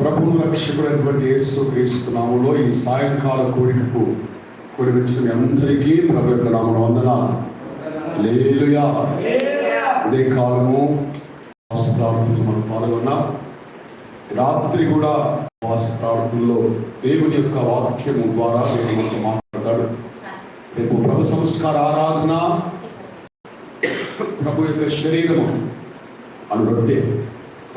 ప్రభువు రక్షకుడైనటువంటి యేసు క్రీస్తు ఈ సాయంకాల కోరికకు కూడి వచ్చిన మీ అందరికీ ప్రభు యొక్క నామం వందన లేలుయా అదే కాలము. వాస ప్రార్థనలు మనం పాల్గొన్నాం. రాత్రి కూడా వాస ప్రార్థనలో దేవుని యొక్క వాక్యము ద్వారా దేవుడు మాట్లాడతాడు. రేపు ప్రభు సంస్కార ఆరాధన. ప్రభు యొక్క శరీరము అనుకుంటే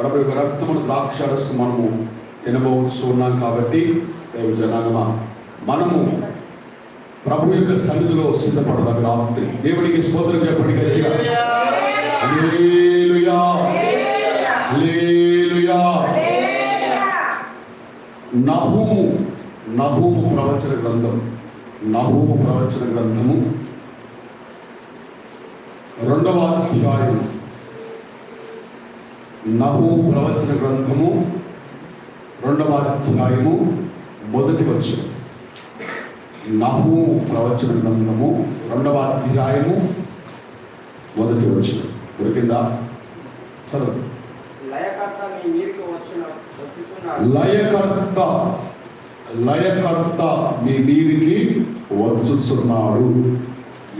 ప్రభు యొక్క రక్తమును ద్రాక్షరసం మనము తినబోతూ ఉన్నాం కాబట్టి దేవు జనాగమ మనము ప్రభు యొక్క సన్నిధిలో సిద్ధపడదాం రాత్రి. దేవునికి స్తోత్రం చెప్పండి గట్టిగా. హల్లెలూయా. హల్లెలూయా. నహూము నహూము ప్రవచన గ్రంథం. నహూము ప్రవచన గ్రంథము. రెండవ అధ్యాయం. నహు ప్రవచన గ్రంథము రెండవ అధ్యాయము మొదటి వచ్చిన నహు ప్రవచన గ్రంథము రెండవ అధ్యాయము మొదటి వచ్చిన దొరికిందా? చదువు లయకర్త లయకర్త లయకర్త మీ మీదికి వచ్చుచున్నాడు.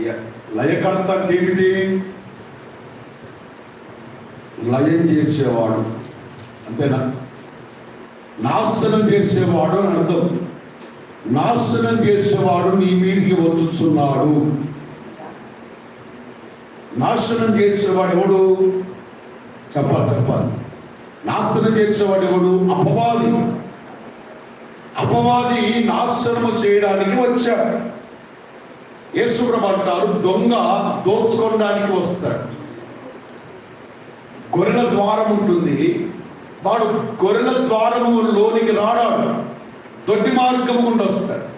య- లయకర్త అంటే ఏమిటి? లయం చేసేవాడు. అంతేనా? నాశనం చేసేవాడు అని అర్థం. నాశనం చేసేవాడు నీ మీదికి వచ్చుచున్నాడు. నాశనం చేసేవాడు ఎవడు? చెప్పాలి చెప్పాలి. నాశనం చేసేవాడు ఎవడు? అపవాది. అపవాది నాశనము చేయడానికి వచ్చాడు. యేసుప్రభు అంటారు దొంగ దోచుకోవడానికి వస్తాడు. గొర్రెల ద్వారం ఉంటుంది. వాడు గొర్రెల ద్వారము లోనికి రాడాడు. దొడ్డి మార్గం గుండా వస్తాడు.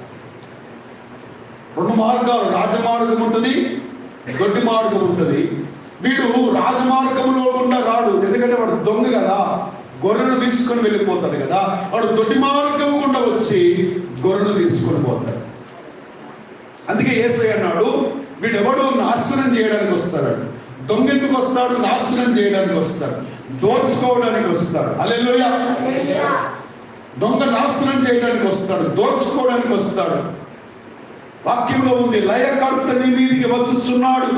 రెండు మార్గాలు రాజమార్గం ఉంటుంది దొడ్డి మార్గం ఉంటుంది. వీడు రాజమార్గంలో గుండా రాడు. ఎందుకంటే వాడు దొంగ కదా. గొర్రెను తీసుకొని వెళ్ళిపోతాడు కదా. వాడు దొడ్డి మార్గం గుండా వచ్చి గొర్రెను తీసుకొని పోతాడు. అందుకే ఏసై అన్నాడు వీడెవడు నాశనం చేయడానికి వస్తాడు. దొంగ ఎందుకు వస్తాడు నాశనం చేయడానికి వస్తాడు దోచుకోవడానికి వస్తాడు అలెలుయ దొంగ నాశనం చేయడానికి వస్తాడు. దోచుకోవడానికి వస్తాడు. వాక్యంలో ఉంది లయకర్త నీ మీదికి వచ్చుచున్నాడు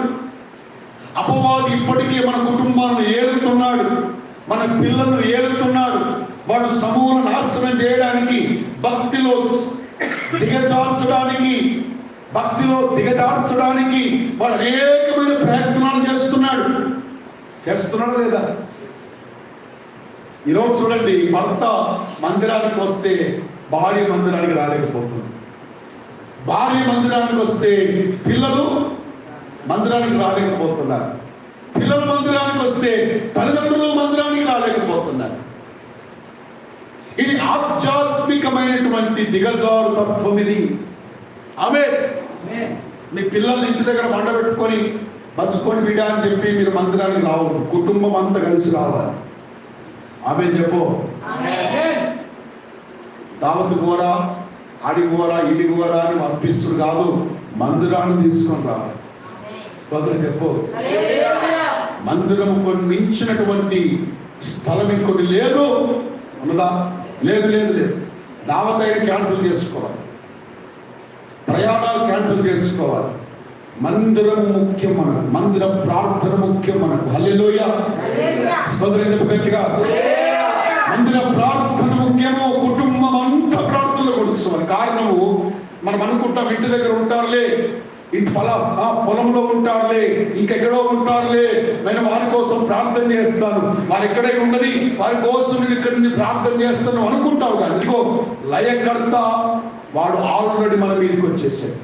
అపవాది ఇప్పటికే మన కుటుంబాలను ఏలుతున్నాడు. మన పిల్లలను ఏలుతున్నాడు. వాడు సమూల నాశనం చేయడానికి భక్తిలో దిగజార్చడానికి భక్తిలో దిగదార్చడానికి వాడు అనేకమైన ప్రయత్నాలు చేస్తున్నాడు. చేస్తున్నాడు లేదా? ఈరోజు చూడండి భర్త మందిరానికి వస్తే భార్య మందిరానికి రాలేకపోతుంది. భార్య మందిరానికి వస్తే పిల్లలు మందిరానికి రాలేకపోతున్నారు. పిల్లల మందిరానికి వస్తే తల్లిదండ్రులు మందిరానికి రాలేకపోతున్నారు. ఇది ఆధ్యాత్మికమైనటువంటి దిగజారు తత్వం ఇది. ఆమె మీ పిల్లల్ని ఇంటి దగ్గర మండ పెట్టుకొని పంచుకొని బిడ్డ అని చెప్పి మీరు మందిరానికి రావద్దు. కుటుంబం అంతా కలిసి రావాలి. ఆమె చెప్పు. దావత్ పోరా ఆడికి పోరా ఇడికి పోరా అని పంపిస్తుడు కాదు మందిరాన్ని తీసుకొని రావాలి. స్తోత్రం చెప్పు. మందిరం కొన్ని మించినటువంటి స్థలం ఇంకొన్ని లేదు. ఉన్నదా? లేదు లేదు లేదు. దావత్ అయిన క్యాన్సిల్ చేసుకోవాలి. ప్రయాణాలు క్యాన్సిల్ చేసుకోవాలి. మందిరం ముఖ్యం మనకు మందిర ప్రార్థన ముఖ్యం మనకు. హల్లెలూయ. చెప్పు గట్టిగా? మందిర ప్రార్థన ముఖ్యము కుటుంబం అంతా ప్రార్థనలో కూర్చోవాలి కారణము మనం అనుకుంటాం ఇంటి దగ్గర ఉంటారులే. ఇంటి పొలం ఆ పొలంలో ఉంటాడులే ఇంకెక్కడో ఉంటాడులే నేను వారి కోసం ప్రార్థన చేస్తాను. వారు ఎక్కడే ఉండని వారి కోసం నేను ఇక్కడ నుండి ప్రార్థన చేస్తాను అనుకుంటావు కానీ ఇదిగో లయకర్త వాడు ఆల్రెడీ మన మీదకి వచ్చేసాడు.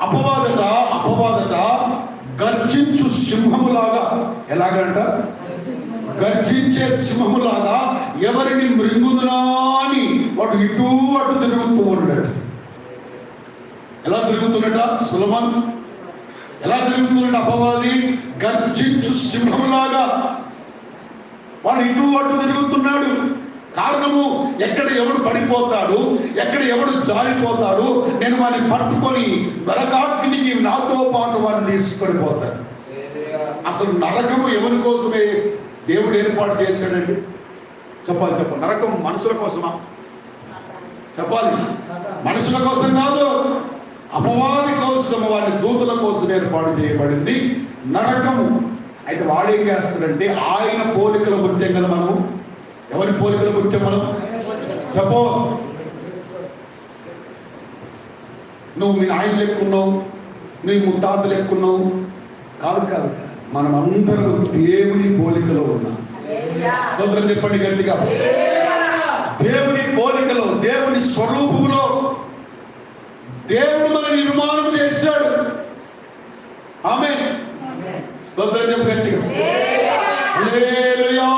అపవాదట అపవాదట గర్జించు సింహములాగా. ఎలాగంట? గర్జించే సింహములాగా ఎవరిని మృంగుదునా అని వాడు ఇటు అటు తిరుగుతూ ఉన్నాడు. ఎలా తిరుగుతున్నట సులభం? ఎలా తిరుగుతున్నట అపవాది? గర్జించు సింహంలాగా. వాడు ఇటు అటు తిరుగుతున్నాడు. కారణము ఎక్కడ ఎవడు పడిపోతాడు ఎక్కడ ఎవడు జారిపోతాడు నేను వాడిని పట్టుకొని నరకాగ్నికి నాతో పాటు వాడిని తీసుకొని పోతాను అసలు నరకము ఎవరి కోసమే దేవుడు ఏర్పాటు చేశాడండి? చెప్పాలి చెప్పాలి. నరకం మనుషుల కోసమా? చెప్పాలి. మనుషుల కోసం కాదు అపవాది కోసం వాడి దూతల కోసం ఏర్పాటు చేయబడింది. నరకము. అయితే వాడేం చేస్తాడంటే ఆయన పోలికలు పుట్టాం కదా మనము. ఎవరి పోలికలు పుట్టాం మనం? చెప్పు. నువ్వు మీ నాయన లెక్కున్నావు నీ ముత్తాత లెక్కున్నావు కాదు కాదు. మనం అందరం దేవుని పోలికలో ఉన్నాం. స్తోత్రం చెప్పండి గట్టిగా. దేవుని పోలికలో దేవుని స్వరూపములో దేవుడు మన నిర్మాణం చేశాడు. ఆమె స్తోత్రం చెప్పు గట్టిగా. హల్లెలూయా.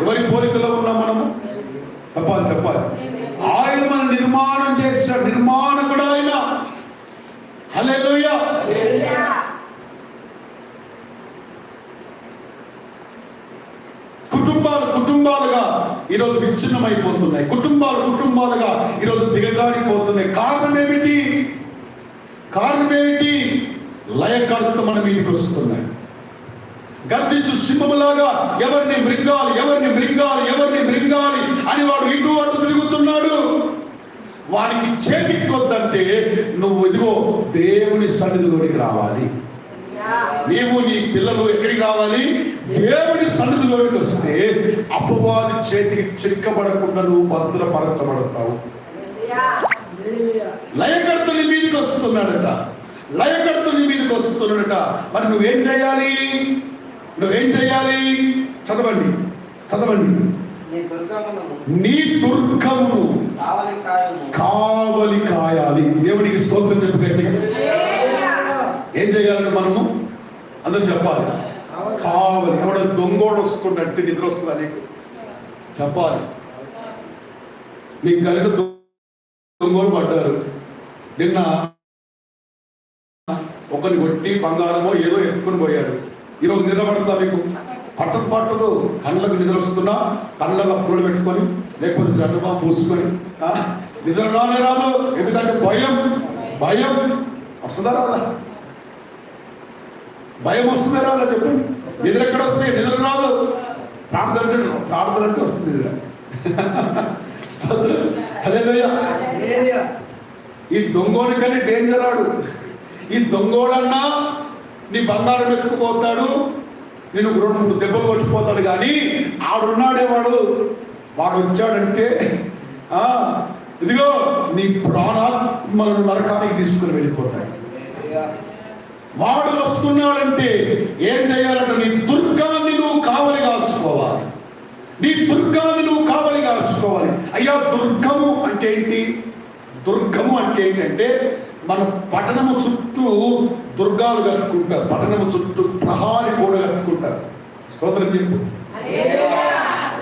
ఎవరి పోలికలో ఉన్నాం మనము? చెప్పాలి చెప్పాలి. ఆయన మన నిర్మాణం చేశాడు. నిర్మాణకుడు ఆయన. హల్లెలూయా. కుటుంబాలు కుటుంబాలుగా. ఈరోజు విచ్ఛిన్నమైపోతున్నాయి. కుటుంబాలు కుటుంబాలుగా ఈరోజు దిగజారిపోతున్నాయి. కారణం ఏమిటి కారణం ఏమిటి లయకర్త మన మీదకి వస్తున్నాయి. గర్జించు సింహములాగా ఎవరిని మృంగాలి ఎవరిని మృంగాలి ఎవరిని మృంగాలి అని వాడు ఇటు అటు తిరుగుతున్నాడు. వానికి చేతికొద్దంటే నువ్వు ఇదిగో దేవుని సన్నిధిలోనికి రావాలి. నీవు నీ పిల్లలు ఎక్కడికి రావాలి? దేవుని సన్నిధిలోకి వస్తే అపవాది చేతికి చిక్కబడకుండా నువ్వు భద్రపరచబడతావు. లయకర్త నీ మీదకి వస్తున్నాడట. లయకర్త నీ మీదకి వస్తున్నాడట. మరి నువ్వేం చేయాలి? నువ్వేం చేయాలి? చదవండి. చదవండి. నీ దుర్గమును. దుర్గమును. కావలి కాయాలి. దేవునికి స్తోత్రం చెప్పు ఏం చేయాలి మనము? అందరూ చెప్పాలి. కావాలి. ఎవడ దొంగోడు వస్తున్నట్టు నిద్ర వస్తుందా నీకు? చెప్పాలి. నీకు కలిగి దొంగోడు పడ్డారు నిన్న ఒకరిని కొట్టి బంగారమో ఏదో ఎత్తుకొని పోయాడు. ఈరోజు నిద్ర పడుతుందా మీకు పట్టదు పట్టదు. కళ్ళకు నిద్ర వస్తున్నా కళ్ళలో పూలు పెట్టుకొని లేకపోతే జండుమా పూసుకొని నిద్ర రానే రాదు. ఎందుకంటే భయం. భయం. వస్తుందా రాదా? భయం వస్తుందా రాదా చెప్పండి. నిద్ర ఎక్కడ వస్తుంది నిద్ర రాదు. ప్రార్థన అంటే ప్రార్థన అంటే వస్తుంది. ఈ దొంగోని కానీ డేంజర్ ఆడు. ఈ దొంగోడన్నా నీ బంగారం ఎత్తుకుపోతాడు నేను రెండు మూడు దెబ్బలు కొట్టిపోతాడు కానీ ఆడున్నాడే వాడు. వాడు వచ్చాడంటే ఇదిగో నీ ప్రాణాత్మలను నరకానికి తీసుకుని వెళ్ళిపోతాయి. వాడు వస్తున్నాడంటే ఏం చేయాలంటే నీ దుర్గాన్ని నువ్వు కావలి కాసుకోవాలి నీ దుర్గాన్ని నువ్వు కావలి కాసుకోవాలి అయ్యా దుర్గము అంటే ఏంటి? దుర్గము అంటే ఏంటంటే మన పట్టణము చుట్టూ దుర్గాలు కట్టుకుంటారు. పట్టణము చుట్టూ ప్రహారి కూడా కట్టుకుంటారు. స్తోత్రం చెప్పు.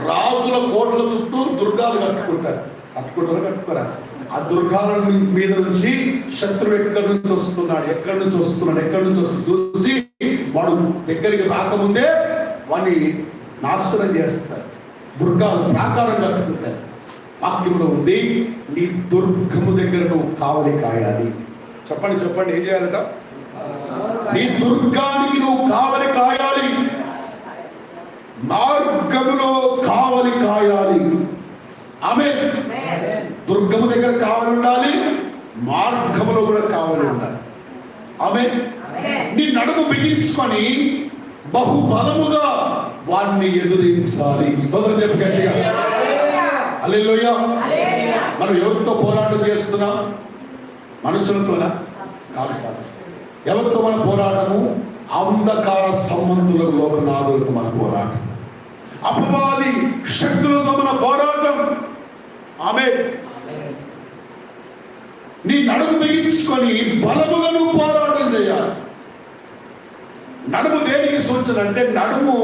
రాజుల కోటల చుట్టూ దుర్గాలు కట్టుకుంటారు. కట్టుకుంటారు కట్టుకోరా? ఆ దుర్గాల మీద నుంచి శత్రువు ఎక్కడి నుంచి వస్తున్నాడు? ఎక్కడి నుంచి వస్తున్నాడు? ఎక్కడి నుంచి వస్తున్నాడు? చూసి వాడు దగ్గరికి రాకముందే వాడిని నాశనం చేస్తారు. దుర్గాలు ప్రాకారం కట్టుకుంటారు వాక్యంలో ఉండి నీ దుర్గము దగ్గర నువ్వు కావలి కాయాలి. చెప్పండి చెప్పండి ఏం చేయాలట? నీ దుర్గానికి నువ్వు కావలి కాయాలి. మార్గములో కావలి కాయాలి. ఆమె దుర్గము దగ్గర కావలి ఉండాలి మార్గములో కూడా కావలి ఉండాలి. ఆమె నీ నడుము బిగించుకొని బహుబలముగా వాణ్ణి ఎదురించాలి. స్తోత్రం చెప్పు గట్టిగా. హల్లెలూయా. మనం ఎవరితో పోరాటం చేస్తున్నాం? మనుషులతోనా? కాదు కాదు. ఎవరితో మన పోరాటము? అంధకార సంబంధుల లోకనాథులతో మన పోరాటం. అపవాది శక్తులతో మన పోరాటం. ఆమె నీ నడుము బిగించుకొని బలముగా నువ్వు పోరాటం చేయాలి. నడుము దేనికి సూచన అంటే నడుము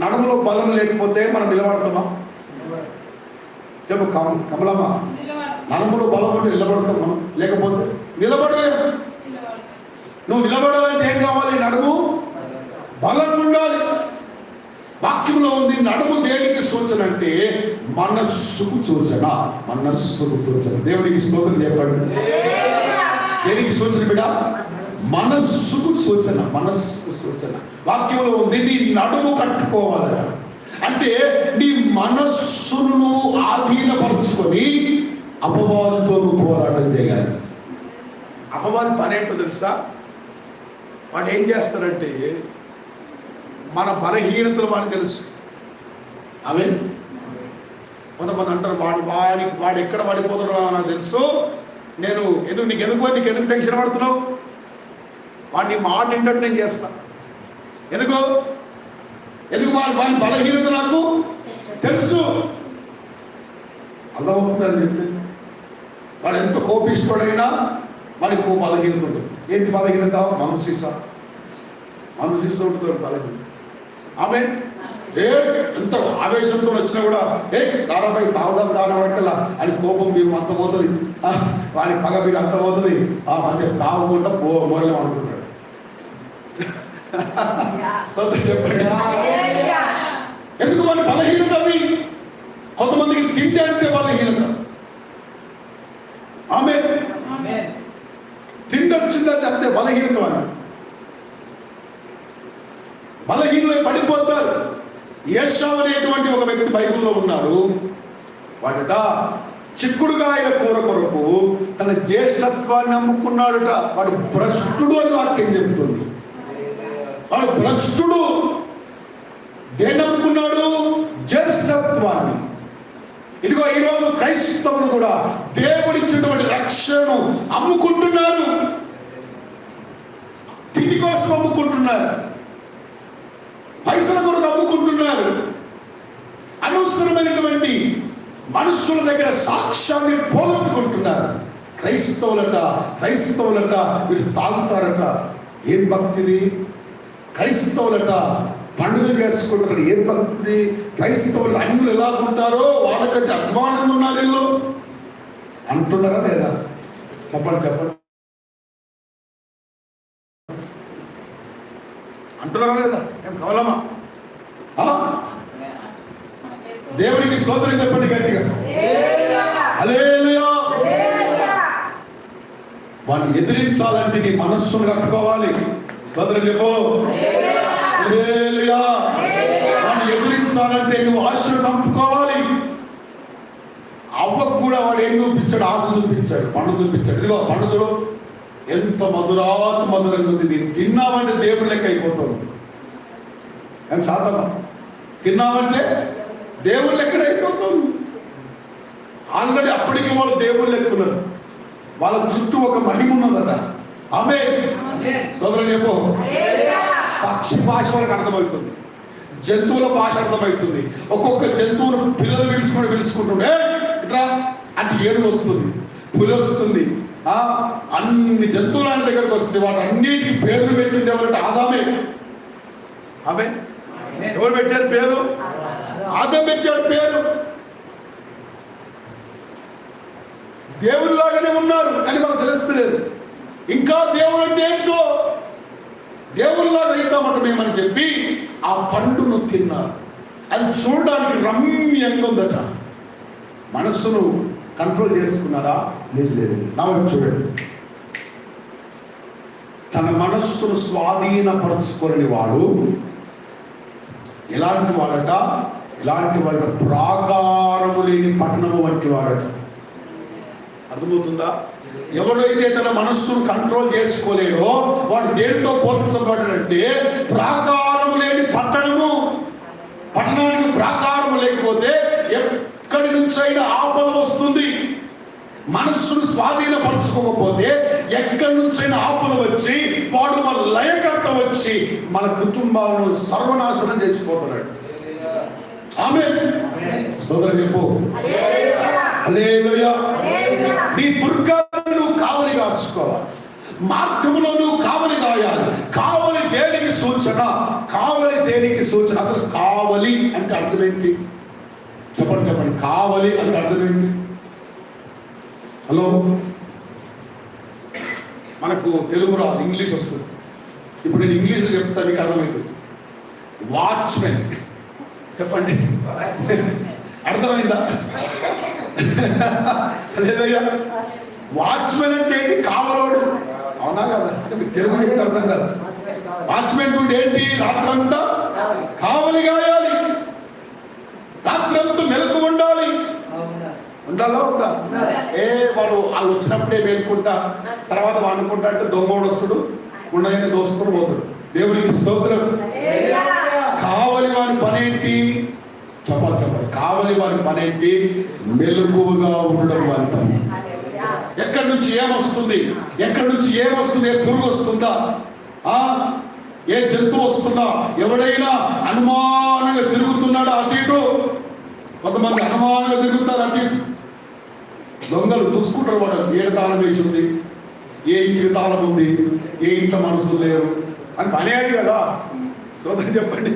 నడుములో బలం లేకపోతే మనం నిలబడతామా? చెప్పు కమ కమలమ్మ. నడుములో బలం ఉంటే నిలబడతాం మనం లేకపోతే నిలబడలేము నువ్వు నిలబడాలంటే ఏం కావాలి? నడుము బలం ఉండాలి. వాక్యంలో ఉంది నడుము దేనికి సూచన అంటే మనస్సుకు సూచన మనస్సుకు సూచన. దేవునికి స్తోత్రం చెప్పండి. దేనికి సూచన బిడ? మనస్సుకు సూచన మనస్సుకు సూచన. వాక్యంలో ఉంది నీ నడుము కట్టుకోవాలట. అంటే నీ మనస్సును ఆధీనపరుచుకొని అపవాదంతో నువ్వు పోరాటం చేయాలి. అపవాది పని ఏంటో తెలుసా? వాడు ఏం చేస్తాడంటే మన బలహీనతలు వాడికి తెలుసు. అవే కొంతమంది అంటారు వాడు వాడి వాడు ఎక్కడ పడిపోతున్నాడో నాకు తెలుసు. నేను ఎందుకు నీకు ఎందుకు నీకు ఎందుకు టెన్షన్ పడుతున్నావు? వాడిని మాట ఏంటంటే నేను చేస్తా. ఎందుకు? ఎందుకు వాడి వాడి బలహీనత నాకు తెలుసు. అర్థమవుతుందని చెప్పి వాడు ఎంత కోపిస్తుడైనా వాడికి బలహీనత ఉంటుంది. ఏంటి బలహీనత? మనసీస మనసీస ఉంటుంది బలహీనత. ఆమె ఏ ఎంత ఆవేశంతో వచ్చినా కూడా ఏ దారాపై తాగుదాం దాని పడకల్లా అని కోపం మేము అంత పోతుంది. వాడి పగ మీకు అంత పోతుంది. ఆ మంచిగా తాగకుండా పో మోరలేం అనుకుంటాడు. చెప్పండి. ఎందుకు వాళ్ళ బలహీనత అది? కొంతమందికి తిండి అంటే బలహీనత. ఆమె తిండి వచ్చిందంటే అంతే బలహీనత అని బలహీనలై పడిపోతారు. ఏషావు అనేటువంటి ఒక వ్యక్తి బైబిల్లో ఉన్నాడు. వాడట చిక్కుడుగాయల కూర కొరకు తన జ్యేష్ఠత్వాన్ని అమ్ముకున్నాడుట వాడు భ్రష్టుడు అని వాక్యం చెబుతుంది. వాడు భ్రష్టుడు. దేని అమ్ముకున్నాడు జ్యేష్ఠత్వాన్ని. ఇదిగో ఈరోజు క్రైస్తవులు కూడా దేవుడిచ్చినటువంటి రక్షణను అమ్ముకుంటున్నారు. తిండి కోసం అమ్ముకుంటున్నారు. పైసల కొరకు అమ్ముకుంటున్నారు అనవసరమైనటువంటి మనుషుల దగ్గర సాక్ష్యాన్ని పోగొట్టుకుంటున్నారు. క్రైస్తవులట క్రైస్తవులట వీళ్ళు తాగుతారట. ఏం భక్తిది? క్రైస్తవులట పండుగలు చేసుకుంటారు ఏం భక్తిది? క్రైస్తవులు అన్యులు ఎలా ఉంటారో వాళ్ళకంటే అభిమానంగా ఉన్నారు వీళ్ళు. అంటున్నారా లేదా? చెప్పండి చెప్పండి. అంటున్నారా లేదా? మేము కవలమా దేవునికి స్తోత్రం చెప్పండి గట్టిగా. వాడిని ఎదిరించాలంటే నీ మనస్సును కట్టుకోవాలి. స్తోత్రం చెప్పు. వాడిని ఎదిరించాలంటే నువ్వు ఆశ చంపుకోవాలి. అవ్వకు కూడా వాడు ఏం చూపించాడు? ఆశ చూపించాడు పండు చూపించాడు. ఇదిగో పండు చూడు. ఎంత మధురాత మధురంగా ఉంది. నేను తిన్నామంటే దేవుని లెక్క అయిపోతావు ఏం శాతమా తిన్నామంటే దేవుని లెక్క అయిపోతావు ఆల్రెడీ అప్పటికి వాళ్ళు దేవుని లెక్కున్నారు. వాళ్ళ చుట్టూ ఒక మహిమ ఉన్నదట. ఆమె సోదరు చెప్పు. పక్షి భాష వాళ్ళకి అర్థమవుతుంది. జంతువుల భాష అర్థమవుతుంది. ఒక్కొక్క జంతువును పిల్లలు పిలుచుకొని పిలుచుకుంటుండే ఇట్లా అంటే ఏడుగు వస్తుంది. పులి వస్తుంది. అన్ని జంతువులు ఆయన దగ్గరకు వస్తుంది. వాటి అన్నిటికీ పేర్లు పెట్టింది ఎవరంటే ఆదామే. ఆమె? ఎవరు పెట్టారు పేరు? ఆదాం పెట్టాడు పేరు. దేవుళ్ళలాగానే ఉన్నారు కానీ మనకు తెలుస్తలేదు. ఇంకా దేవుడు అంటే ఏంటో? దేవుళ్ళలాగా అవుతామట మేమని చెప్పి ఆ పండును తిన్నారు. అది చూడడానికి రమ్యంగా ఉందట. మనస్సును కంట్రోల్ చేసుకున్నారా? లేదు లేదు. నా వైపు చూడండి. తన మనస్సును స్వాధీనపరచుకొని వాడు ఎలాంటి వాడట? ఎలాంటి వాడట ప్రాకారము లేని పట్టణము వంటి వాడట. అర్థమవుతుందా? ఎవరైతే తన మనస్సును కంట్రోల్ చేసుకోలేడో వాడు దేనితో పోల్చబడ్డాడంటే ప్రాకారము లేని పట్టణము. పట్టణానికి ప్రాకారము లేకపోతే ఎక్కడి ఆపద వస్తుంది. మనస్సును స్వాధీనపరచుకోకపోతే ఎక్కడి నుంచైనా ఆపద వచ్చి వాడు మన లయకర్త వచ్చి మన కుటుంబాలను సర్వనాశనం చేసిపోతున్నాడు. ఆమె సోదరు చెప్పు. నీ దుర్గాలను నువ్వు కావలి కాసుకోవాలి మార్గంలో నువ్వు కావలి కాయాలి కావలి దేనికి సూచన? కావలి దేనికి సూచన? అసలు కావలి అంటే అర్థం ఏంటి? చెప్పండి చెప్పండి. కావాలి అంటే అర్థం ఏంటి? హలో? మనకు తెలుగు రాదు ఇంగ్లీష్ వస్తుంది. ఇప్పుడు నేను ఇంగ్లీష్లో చెప్తా మీకు అర్థమవుతుంది వాచ్మెన్ చెప్పండి. అర్థమైందా? లేదయ్యా వాచ్మెన్ అంటే ఏంటి? కావలోడు అవునా కదా? అంటే మీకు తెలుగు చెప్తే అర్థం కాదు. వాచ్మెన్ డ్యూటీ ఏంటి? రాత్రంతా కావలి కాయాలి. రాత్రంతా మెలకు ఉండాలి. ఉండాలా ఉందా? ఏ వాడు వాళ్ళు వచ్చినప్పుడే మేలుకుంటా తర్వాత వండుకుంటా అంటే దొంగోడు వస్తుడు ఉండని దోసుకొని పోతాడు. దేవునికి స్తోత్రం. కావలి వాడి పని ఏంటి? చెప్పాలి చెప్పాలి. కావలి వాడి పని ఏంటి? మెలకువగా ఉండడం వాడి పని. ఎక్కడి నుంచి ఏమొస్తుంది? ఎక్కడి నుంచి ఏమొస్తుంది? ఏ పురుగు వస్తుందా? ఆ? ఏ జంతువు వస్తుందా? ఎవడైనా అనుమానంగా తిరుగుతున్నాడా అటు ఇటు అనుమానంగా తిరుగుతారు అటు ఇటు. దొంగలు చూసుకుంటారు వాడు ఏ తాళం వేసి ఉంది ఏ ఇంటికి తాళం ఉంది ఏ ఇంట్లో మనసులు లేరు. అని పనే అది కదా. సోదరు చెప్పండి.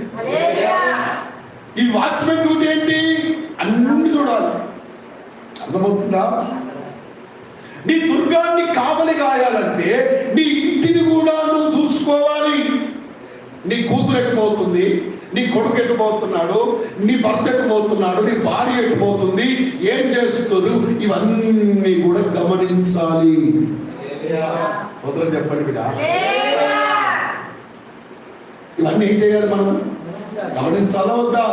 ఈ వాచ్మెన్ డ్యూటీ ఏంటి? అన్ని చూడాలి. అర్థమవుతుందా? నీ దుర్గాన్ని కావలి కాయాలంటే నీ ఇంటిని కూడా నువ్వు చూసుకోవాలి. నీ కూతురు ఎట్టుపోతుంది నీ కొడుకు ఎట్టుపోతున్నాడు నీ భర్త ఎట్టుపోతున్నాడు నీ భార్య ఎట్టుపోతుంది ఏం చేస్తున్నారు? ఇవన్నీ కూడా గమనించాలి. స్తోత్రం చెప్పండి బిడ్డ. ఇవన్నీ ఏం చేయాలి మనం? గమనించాలా వద్దా?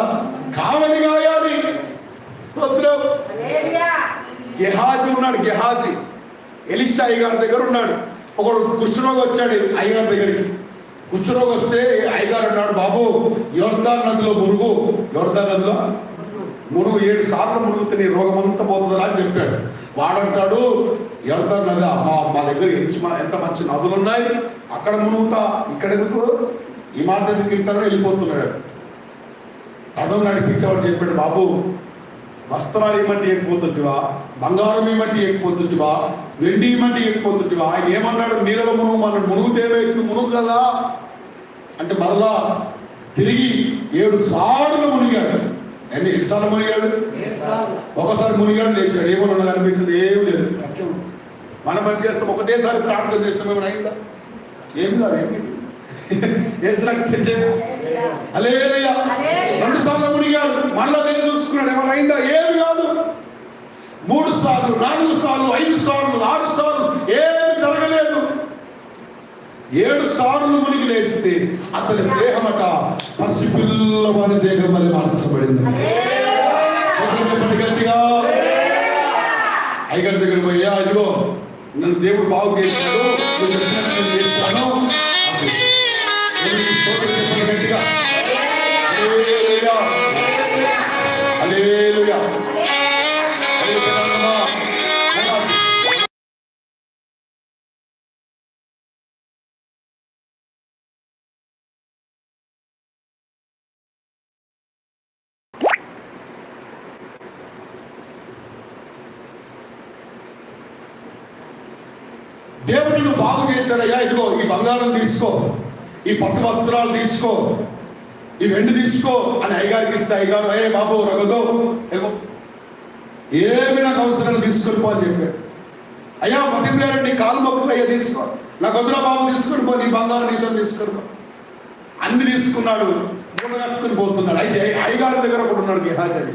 కావలి కాయాలి స్తోత్రం. గెహాజీ ఉన్నాడు గెహాజీ. ఎలిషా అయ్యగారి దగ్గర ఉన్నాడు. ఒకడు కుష్ఠరోగి వచ్చాడు అయ్యగారి దగ్గరికి. కుష్ఠరోగి వస్తే అయ్యగారు అన్నాడు బాబు యోర్దాన్ నదిలో మురుగు. యోర్దాన్ నదిలో? మునుగు ఏడు సార్లు మునుగుతే నీ రోగం అంతా పోతుందా అని చెప్పాడు. వాడంటాడు యోర్దాన్ నది మా మా దగ్గర ఎంత ఎంత మంచి నదులు ఉన్నాయి అక్కడ మునుగుతా ఇక్కడ ఎందుకు? ఈ మాట ఎందుకు వింటారో వెళ్ళిపోతున్నాడు. రథం నడిపించేవాడు చెప్పాడు బాబు వస్త్రాలు ఏమంటే ఎక్కిపోతుంటివా బంగారం ఏమంటే ఎక్కిపోతుంటివా వెండి ఏమంటే ఎక్కిపోతుంటివా? ఆయన ఏమన్నాడు నీళ్ళలో మునుగు మన మునుగు తేవేట్లు మునుగు కదా. అంటే మరలా తిరిగి ఏడు సార్లు మునిగాడు. ఎన్ని? ఎన్నిసార్లు మునిగాడు? ఒకసారి మునిగాడు లేచాడు. ఏమన్నా అనిపించింది ఏమి లేదు. మనం పని చేస్తాం ఒకటేసారి ప్రార్థన చేస్తాం ఏమైనా అయిందా? ఏం కాదు ఏమి రెండు సార్లు మునిగాడు. మళ్ళా నేను చూసుకున్నాడు ఏమైనా అయిందా? ఏమి కాదు. మూడు సార్లు నాలుగు సార్లు ఐదు సార్లు ఆరు సార్లు ఏమి జరగలేదు. ఏడు సార్లు మునిగి లేస్తే అతని దేహమట పసిపిల్లవాడి దేహం వల్ల మార్చబడింది. చెప్పండి, గట్టిగా. అయ్యగారి దగ్గర పోయా ఇదిగో నన్ను దేవుడు బాగు చేశాడు నువ్వు నేను చేశాను గట్టిగా. దేవుడు నువ్వు బాగు చేశాడయ్యా. ఇదిగో ఈ బంగారం తీసుకో. ఈ పట్టు వస్త్రాలు తీసుకో. ఈ వెండి తీసుకో అని అయ్యగారికి ఇస్తే అయ్యగారు అయ్యే బాబు రగదో. ఏమో ఏమి నాకు అవసరం తీసుకొని పో అని చెప్పాడు. అయ్యా మతింలేరు కాలు మొక్కు అయ్యా తీసుకో. నాకు వదిన బాబు తీసుకొని పో నీ బంగారం నీతో తీసుకొని పో. అన్ని తీసుకున్నాడు. కట్టుకుని పోతున్నాడు. అయితే అయ్యగారి దగ్గర ఒకటి ఉన్నాడు గిహాజరి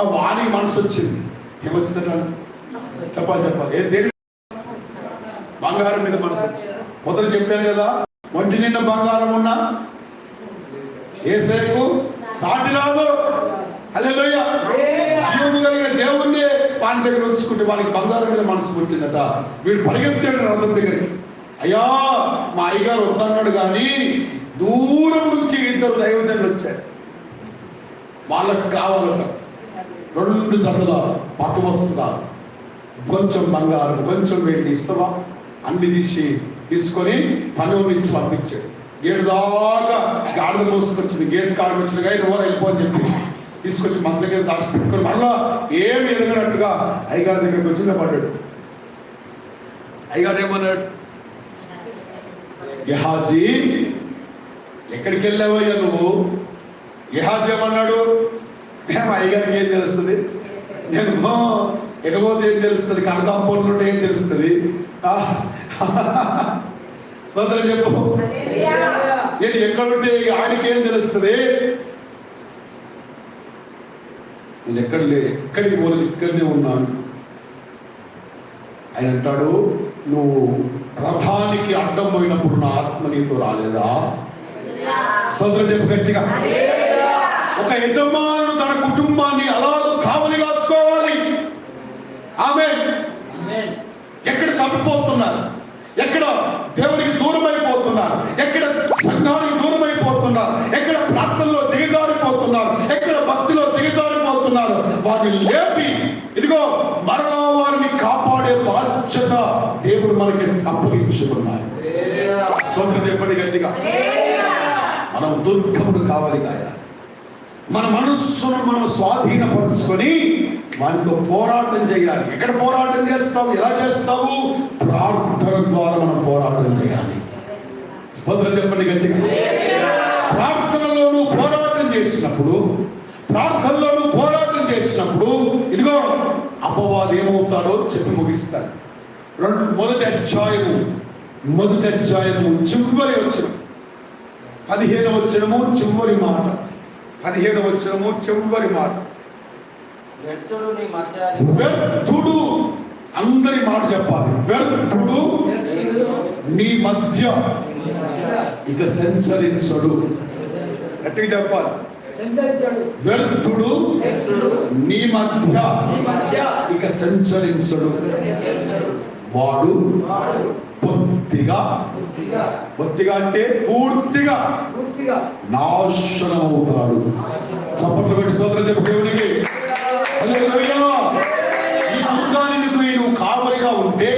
ఆ వాణి మనసు వచ్చింది. ఏమొచ్చిందట? చెప్పాలి చెప్పాలి. బంగారం మీద మనసు వచ్చింది మొదలు చెప్పాను కదా ఒంటి నిండా బంగారం ఉన్నా? ఏసేపు సాటి రాదు. హల్లెలూయ. జీవము కలిగిన దేవుణ్ణి వాని దగ్గర ఉంచుకుంటే వానికి బంగారం మీద మనసు పుట్టిందట వీడు పరిగెత్తాడు రథం దగ్గరికి. అయ్యా మా అయ్యగారు వద్దన్నాడు కానీ దూరం నుంచి ఇద్దరు దైవజనులు వచ్చారు. వాళ్ళకి కావాలట. రెండు జతల పట్టు వస్తుందా కొంచెం బంగారం కొంచెం వెండి ఇస్తావా? అన్ని తీసి తీసుకొని పనుల నుంచి పంపించాడు. గేటు దాకా గాడిద మోసుకొచ్చింది. గేట్ కాడికి వచ్చిన కానీ ఎవరు వెళ్ళిపో అని చెప్పి తీసుకొచ్చి మంచం కింద దాచి పెట్టుకొని మళ్ళా ఏమి ఎరగనట్టుగా అయ్యగారి దగ్గరికి వచ్చి నిలబడ్డాడు. అయ్యగారు ఏమన్నాడు? యహాజీ ఎక్కడికి వెళ్ళావయ్యా నువ్వు? యహాజీ ఏమన్నాడు? మేము అయ్యగారికి ఏం తెలుస్తుంది? నేను "ఆ, ఎటు పోతే ఏం తెలుస్తుంది? కనకాంపౌండ్ ఉంటే ఏం తెలుస్తుంది? స్తోత్రం చెప్పు. నేను ఎక్కడుంటే ఆయనకి ఏం తెలుస్తుంది? నేను ఎక్కడ లే ఎక్కడికి పోలేదు ఇక్కడనే ఉన్నాను. ఆయన అంటాడు నువ్వు రథానికి అడ్డం పోయినప్పుడు నా ఆత్మ నీతో రాలేదా? స్తోత్రం చెప్పు గట్టిగా. ఒక యజమానుడు తన కుటుంబాన్ని అలాగ కావలి కాచుకోవాలి ఆమె ఎక్కడ తప్పిపోతున్నారు? ఎక్కడ దేవునికి దూరం అయిపోతున్నారు ఎక్కడ సంఘానికి దూరం అయిపోతున్నారు ఎక్కడ ప్రార్థనలో దిగజారిపోతున్నారు? ఎక్కడ భక్తిలో దిగజారిపోతున్నారు? వారిని లేపి ఇదిగో మరలా వారిని కాపాడే బాధ్యత దేవుడు మనకి అప్పగించుకున్నారు చెప్పండి గట్టిగా. మనం దుర్గముడు కావాలి కాయ మన మనస్సును మనం స్వాధీనపరుచుకొని దానితో పోరాటం చేయాలి. ఎక్కడ పోరాటం చేస్తావు? ఎలా చేస్తావు? ప్రార్థన ద్వారా మనం పోరాటం చేయాలి. స్తోత్రం చెప్పండి గట్టిగా. ప్రార్థనలోనూ పోరాటం చేసినప్పుడు ప్రార్థనలోనూ పోరాటం చేసినప్పుడు ఇదిగో అపవాది ఏమవుతాడో చెప్పి ముగిస్తాడు. రెండు మొదటి అధ్యాయము మొదటి అధ్యాయము చివరి వచ్చిన పదిహేను వచ్చినము చివరి మాట. పదిహేడు వచ్చినము చివరి మాట. వ్యర్థుడు అందరి మాట చెప్పాలి. వ్యర్థుడు నీ మధ్య. ఇక సంచరించడు. గట్టిగా చెప్పాలి. వ్యర్థుడు నీ మధ్య. ఇక సంచరించడు. వాడు పొత్తిగా పొత్తిగా అంటే పూర్తిగా. నాశనం అవుతాడు చప్పట్లు పెట్టి సోదరు చెప్పు దేవునికి హల్లెలూయా. ఈ దుర్గానికి నువ్వు కావలిగా ఉంటే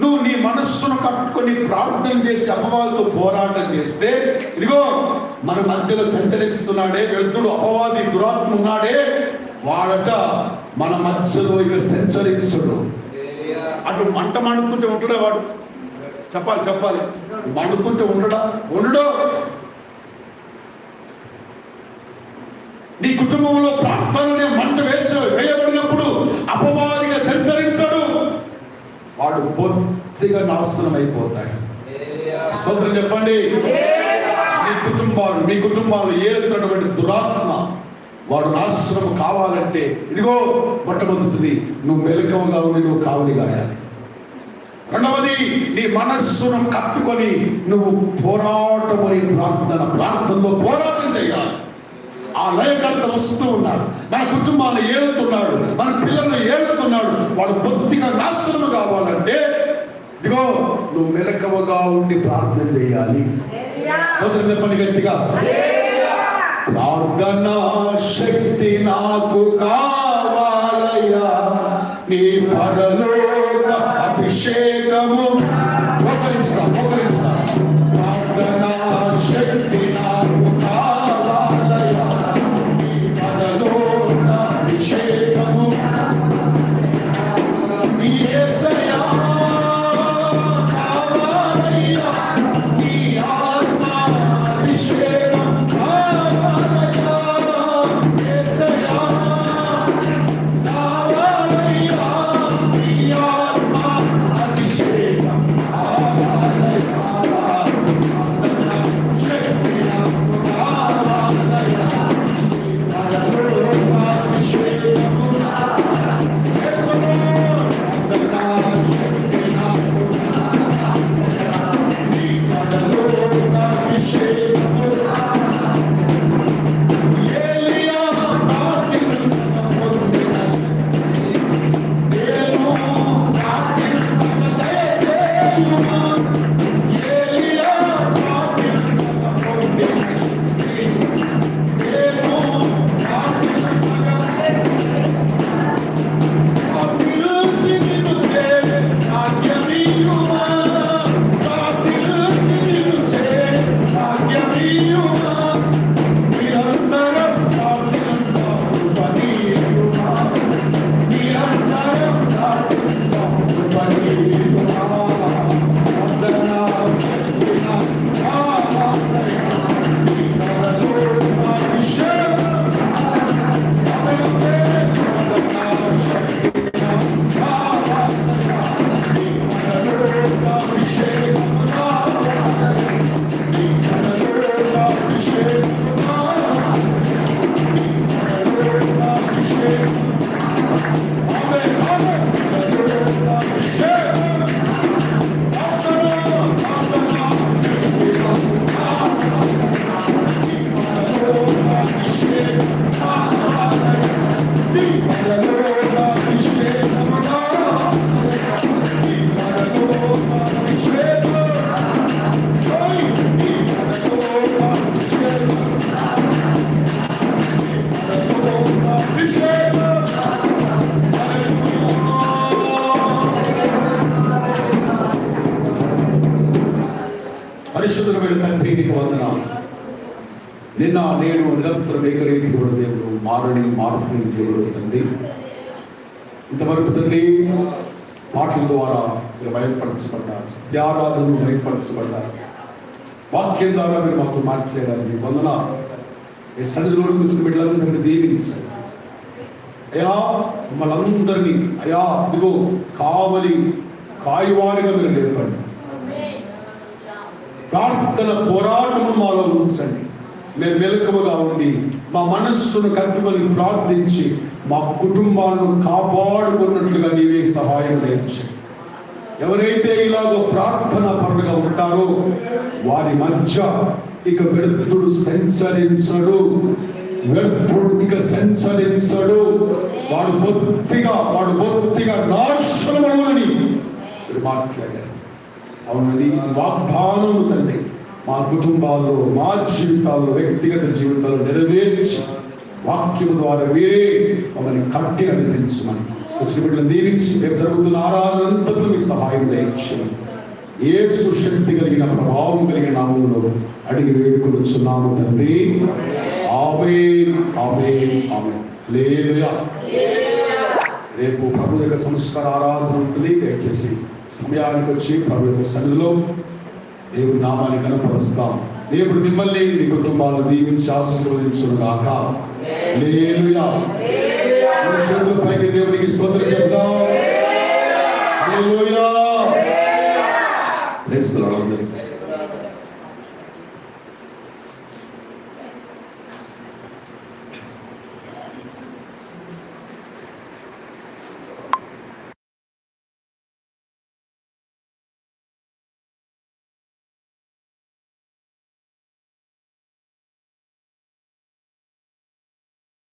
నువ్వు నీ మనస్సును కట్టుకొని ప్రార్థన చేసి అపవాదితో పోరాటం చేస్తే ఇదిగో మన మధ్యలో సంచరిస్తున్నాడే వ్యర్థుడు అపవాది దురాత్మ ఉన్నాడే వాడట మన మధ్యలో ఇక సంచరించడు. అటు మంట మండుతుంటే ఉంటాడా వాడు? చెప్పాలి చెప్పాలి. మండుతుంటే ఉండడా? ఉండడు. నీ కుటుంబంలో ప్రార్థననే మంట వేసి వేయబడినప్పుడు అపవాదిగా సంచరించడు. వాడు పూర్తిగా నాశనం అయిపోతాయి స్తోత్రం చెప్పండి. మీ కుటుంబాలు మీ కుటుంబాలు ఏలుతున్నటువంటి దురాత్మ వాడు నాశనం కావాలంటే ఇదిగో మొట్టమొదటిది నువ్వు మెలకువగా ఉండి నువ్వు కావలి గాయాలి. రెండవది నీ మనస్సును కట్టుకొని నువ్వు పోరాటం అని ప్రార్థన ప్రార్థనలో పోరాటం చేయాలి. ఆ లయకర్త వస్తూ ఉన్నాడు. మన కుటుంబాన్ని ఏలుతున్నాడు మన పిల్లల్ని ఏలుతున్నాడు వాడు బొత్తిగా నాశనం కావాలంటే ఇదిగో నువ్వు మెలకువగా ఉండి ప్రార్థన చేయాలి. స్తోత్రం చెప్పండి గట్టిగా. ప్రార్థన శక్తి నాకు కావాలయ్యా. నీ పరలోక అభిషేకము సత్యారాధనలు వాక్యం ద్వారా మీరు మాతో మాట్లాడారు. మీ వందన ఈ సన్నిధిలో వచ్చిన బిడ్డలందరినీ దీవించండి అయా మమ్మల్ని అయా ఇదిగో కావలి కాయువారిగా మీరు నేర్పండి ప్రార్థన పోరాటము మాలో ఉంచండి. మేము మెలకువగా ఉండి మా మనస్సును కట్టుకొని ప్రార్థించి మా కుటుంబాలను కాపాడుకున్నట్లుగా నీవే సహాయం నేర్చండి ఎవరైతే ఇలాగో ప్రార్థన పరులుగా ఉంటారో వారి మధ్య ఇక వ్యర్థుడు సంచరించడు. వ్యర్థుడు ఇక సంచరించడు. వాడు బొత్తిగా వాడు బొత్తిగా నాశనమవునని మాట్లాడారు. అవునది వాగ్దానము తండ్రి మా కుటుంబాల్లో మా జీవితాల్లో వ్యక్తిగత జీవితాల్లో నెరవేర్చి వాక్యం ద్వారా వేరే మమ్మల్ని కట్టి అనిపించమని వచ్చిన బిడ్డలు దీవించి రేపు జరుగుతున్న ఆరాధనంతలో మీ సహాయం దయచేయండి. ఏ సుశక్తి కలిగిన ప్రభావం కలిగిన నామంలో అడిగి వేడుకొనుచున్నాము తండ్రి. ఆమె ఆమె ఆమె లేదా రేపు ప్రభు యొక్క సంస్కార ఆరాధన ఉంటుంది. దయచేసి సమయానికి వచ్చి ప్రభు యొక్క సన్నిధిలో దేవుడి నామాన్ని కనపరుస్తాం. దేవుడు మిమ్మల్ని మీ కుటుంబాలను దీవించి ఆశీర్వదించుగాక లేదు చేతుల పైకి దేవునికి స్తోత్రం చెప్తాం.